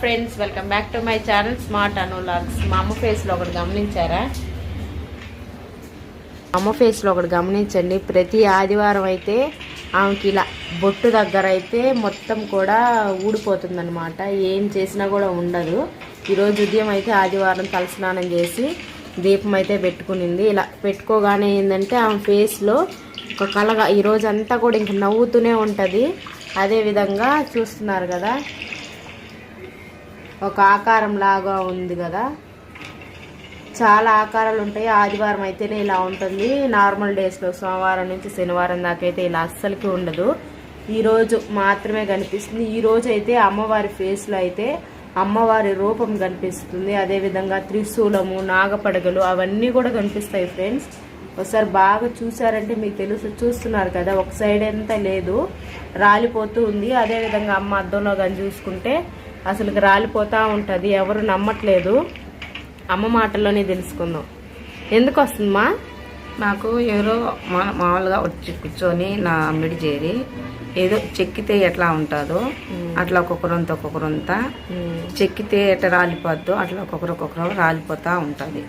Friends welcome back to my channel smart అనోలాగ్స్ మా అమ్మ ఫేస్లో ఒకటి గమనించారా? అమ్మ ఫేస్లో ఒకటి గమనించండి. ప్రతి ఆదివారం అయితే ఆమెకి ఇలా బొట్టు దగ్గర అయితే మొత్తం కూడా ఊడిపోతుందనమాట ఏం చేసినా కూడా ఉండదు. ఈరోజు ఉదయం అయితే ఆదివారం తలస్నానం చేసి దీపం అయితే పెట్టుకునింది. ఇలా పెట్టుకోగానే ఏంటంటే ఆమె ఫేస్లో ఒక కలగా ఈరోజు అంతా కూడా ఇంక నవ్వుతూనే ఉంటుంది. అదేవిధంగా చూస్తున్నారు కదా ఒక ఆకారం లాగా ఉంది కదా. చాలా ఆకారాలు ఉంటాయి ఆదివారం అయితేనే ఇలా ఉంటుంది. నార్మల్ డేస్లో సోమవారం నుంచి శనివారం దాకా అయితే ఇలా అస్సలకి ఉండదు. ఈరోజు మాత్రమే కనిపిస్తుంది. ఈ అయితే అమ్మవారి ఫేస్లో అయితే అమ్మవారి రూపం కనిపిస్తుంది. అదేవిధంగా త్రిశూలము నాగపడగలు అవన్నీ కూడా కనిపిస్తాయి ఫ్రెండ్స్. ఒకసారి బాగా చూసారంటే మీకు తెలుసు చూస్తున్నారు కదా. ఒక సైడ్ అంతా లేదు. రాలిపోతూ ఉంది. అదేవిధంగా అమ్మ అద్దంలో కానీ చూసుకుంటే అసలు రాలిపోతూ ఉంటుంది ఎవరు నమ్మట్లేదు. అమ్మ మాటల్లోనే తెలుసుకుందాం. ఎందుకు వస్తుందమ్మా నాకు ఎవరో మా- మామూలుగా వచ్చి కూర్చొని నా అమ్మిడి చేరి ఏదో చెక్కితే ఎట్లా ఉంటుందో అట్లా ఒక్కొక్కరంత ఒక్కొక్కరంతా చెక్కితే ఎట్లా రాలిపోద్దో అట్లా ఒక్కొక్కరు ఒక్కొక్కరు రాలిపోతా ఉంటుంది.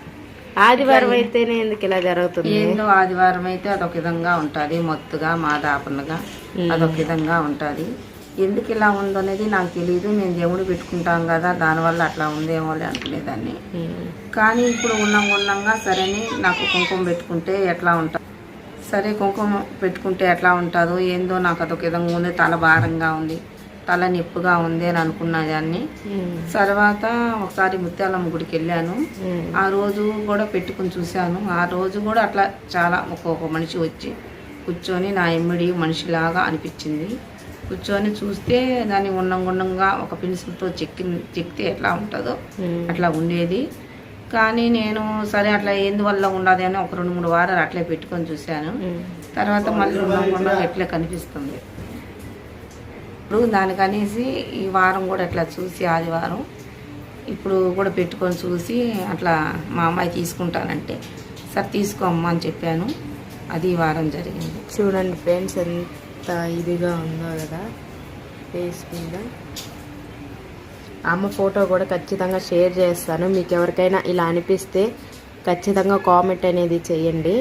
ఆదివారం అయితేనే ఎందుకు ఇలా జరుగుతుంది? ఏందో ఆదివారం అయితే అదొక విధంగా ఉంటుంది మొత్తుగా మాదాపనగా అదొక విధంగా ఉంటుంది. ఎందుకు ఇలా ఉందో అనేది నాకు తెలియదు నేను దేవుడు పెట్టుకుంటాం కదా దానివల్ల అట్లా ఉందేమో అనుకునేదాన్ని ఉమ్. కానీ ఇప్పుడు ఉన్నాం ఉన్నాగా సరేని నాకు కుంకుమ పెట్టుకుంటే ఎట్లా ఉంటుంది సరే కుంకుమ పెట్టుకుంటే ఎట్లా ఉంటుందో ఏందో నాకు అదొక విధంగా ఉంది తల భారంగా ఉంది తల నొప్పిగా ఉంది అని అనుకున్నా దాన్ని ఉమ్. తర్వాత ఒకసారి ముత్యాలమ్మ గుడికి వెళ్ళాను ఉమ్. ఆ రోజు కూడా పెట్టుకుని చూశాను ఆ రోజు కూడా అట్లా చాలా ఒక్కొక్క మనిషి వచ్చి కూర్చొని నా ఎమ్మిడి మనిషిలాగా అనిపించింది కూర్చొని చూస్తే దాన్ని ఉండం గుండంగా ఒక పెన్సిల్తో చెక్కి చెక్కితే ఎట్లా ఉంటుందో. అట్లా ఉండేది. కానీ నేను సరే అట్లా ఎందువల్ల ఉండదు అని ఒక రెండు మూడు వారాలు అట్లే పెట్టుకొని చూశాను. తర్వాత మళ్ళీ ఉండం గుండం ఎట్లే కనిపిస్తుంది? ఇప్పుడు దానికనేసి ఈ వారం కూడా అట్లా చూసి ఆదివారం ఇప్పుడు కూడా పెట్టుకొని చూసి అట్లా మా అమ్మాయి తీసుకుంటానంటే సరే తీసుకో అమ్మా అని చెప్పాను. అది వారం జరిగింది. చూడండి ఫ్రెండ్స్ ఎంత ఇదిగా ఉందో కదా ఫేస్ మీద. అమ్మ ఫోటో కూడా ఖచ్చితంగా షేర్ చేస్తాను. మీకు ఎవరికైనా ఇలా అనిపిస్తే ఖచ్చితంగా కామెంట్ అనేది చేయండి.